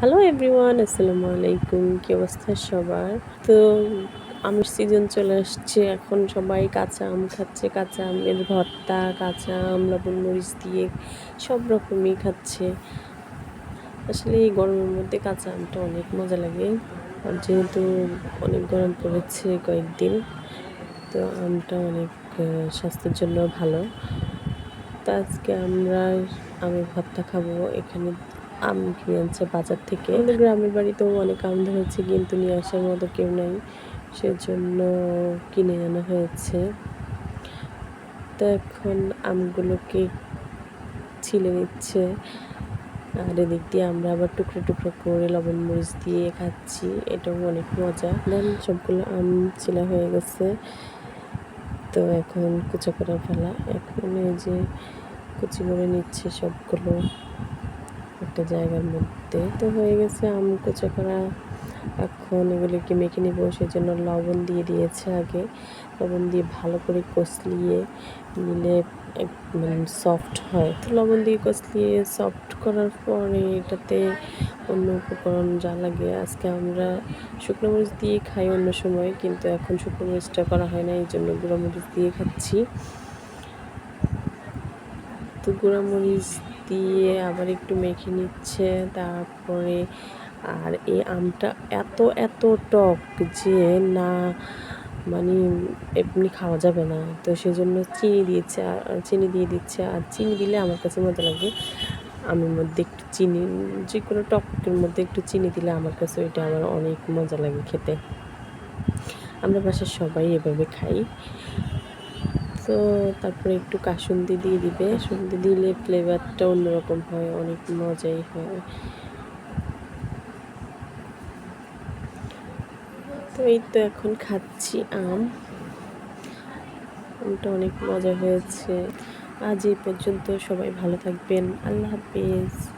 Hello everyone, আসসালামু আলাইকুম। কি অবস্থা সবার? তো আমের সিজন চলে আসছে। এখন সবাই কাঁচা আম খাচ্ছে। কাঁচা আমের ভর্তা, কাঁচা আম, লবণ মরিচ দিয়ে সব রকমই খাচ্ছে। আসলে এই গরমের মধ্যে কাঁচা আমটা অনেক মজা লাগে। আর যেহেতু অনেক গরম পড়েছে কয়েকদিন, তো আমটা অনেক স্বাস্থ্যের জন্য ভালো। তো আজকে আমরা আমের ভর্তা খাব। এখানে আম কিনে আনছে বাজার থেকে। আমাদের গ্রামের বাড়িতেও অনেক আম ধরেছে, কিন্তু নিয়ে আসার মতো কেউ নাই। সেজন্য কিনে আনা হয়েছে। তো এখন আমগুলোকে ছিলে নিচ্ছে। আর এদিক দিয়ে আমরা আবার টুকরো টুকরো করে লবণ মরিচ দিয়ে খাচ্ছি। এটাও অনেক মজা। দেন সবগুলো আম ছিলা হয়ে গেছে। তো এখন কুচা করার ফেলা এখন এই যে কুচি করে নিচ্ছে সবগুলো। একটা জায়গার মধ্যে। তো হয়ে গেছে আম কুচা করা। এখন এগুলিকে মেখে নিব জন্য লবণ দিয়ে দিয়েছে আগে। লবণ দিয়ে ভালো করে কষলিয়ে নিলে মানে সফট হয়। তো লবণ দিয়ে কষলিয়ে সফট করার পরে এটাতে অন্য উপকরণ যা লাগে, আজকে আমরা শুকনো মরিচ দিয়ে খাই অন্য সময়, কিন্তু এখন শুকনো মরিচটা করা হয় না এই জন্য গুঁড়ো মরিচ দিয়ে খাচ্ছি। তো গুঁড়ো মরিচ দিয়ে আবার একটু মেখে নিচ্ছে, তারপরে আর এই আমটা এত এত টক যে না মানে এমনি খাওয়া যাবে না। তো সেজন্য চিনি দিয়েছে, আর চিনি দিয়ে দিচ্ছে, আর চিনি দিলে আমার কাছে মজা লাগে। আমের মধ্যে একটু চিনি যে কোনো টকের মধ্যে একটু চিনি দিলে আমার কাছে ওইটা আমার অনেক মজা লাগে খেতে। আমরা বাসার সবাই এভাবে খাই। তো তারপরে একটু কাসুন্দি দিয়ে দিবে। সন্দি দিলে ফ্লেভারটা অন্যরকম হয়, অনেক মজাই হয়। তো এই তো এখন খাচ্ছি আম। আমটা অনেক মজা হয়েছে। আজ এই পর্যন্ত সবাই ভালো থাকবেন। আল্লাহ হাফিজ।